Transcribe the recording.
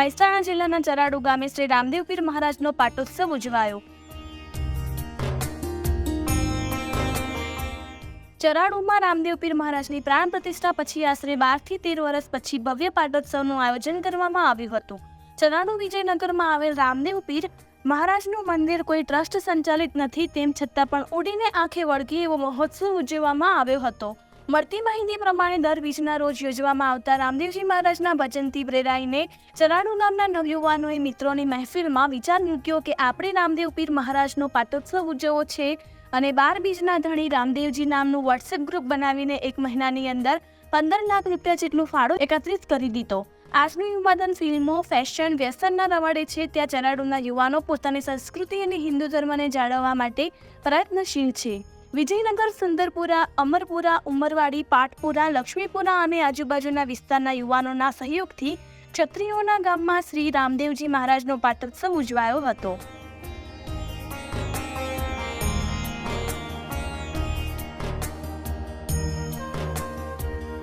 મહેસાણા જિલ્લાના ચરાડુ ગામે શ્રી રામદેવ પીર મહારાજનો પાટોત્સવ ઉજવાયો. ચરાડુમાં રામદેવ પીર મહારાજની પ્રાણ પ્રતિષ્ઠા પછી આશરે બારથી તેર વર્ષ પછી ભવ્ય પાટોત્સવનું આયોજન કરવામાં આવ્યું હતું. ચરાડુ વિજયનગરમાં આવેલ રામદેવ પીર મહારાજનું મંદિર કોઈ ટ્રસ્ટ સંચાલિત નથી તેમ છતાં પણ ઉડીને આંખે વળગી એવો મહોત્સવ ઉજવવામાં આવ્યો હતો. મળતી માહિતી પ્રમાણે દર બીજના રોજ યોજવામાં આવતા રામદેવજી મહારાજના વચનથી પ્રેરાઈને ચરાડુ નામના નવયુવાનોએ મિત્રોની મહેફિલમાં વિચાર મૂક્યો કે આપણે રામદેવ પીર મહારાજનો પાટોત્સવ ઉજવવો છે અને બાર બીજના ધણી રામદેવજી નામનું વોટ્સએપ ગ્રુપ બનાવીને એક મહિનાની અંદર પંદર લાખ રૂપિયા જેટલું ફાળો એકત્રિત કરી દીધો. આજનું યુવાધન ફિલ્મો, ફેશન, વ્યસનના રવાડે છે, ત્યાં ચરાડુના યુવાનો પોતાની સંસ્કૃતિ અને હિન્દુ ધર્મને જાળવવા માટે પ્રયત્નશીલ છે. વિજયનગર, સુંદરપુરા, અમરપુરા, ઉમરવાડી, પાટપુરા, લક્ષ્મીપુરા અને આજુબાજુના વિસ્તારના યુવાનોના સહયોગથી ક્ષત્રિયોના ગામમાં શ્રી રામદેવજી મહારાજનો પાટોત્સવ ઉજવાયો હતો.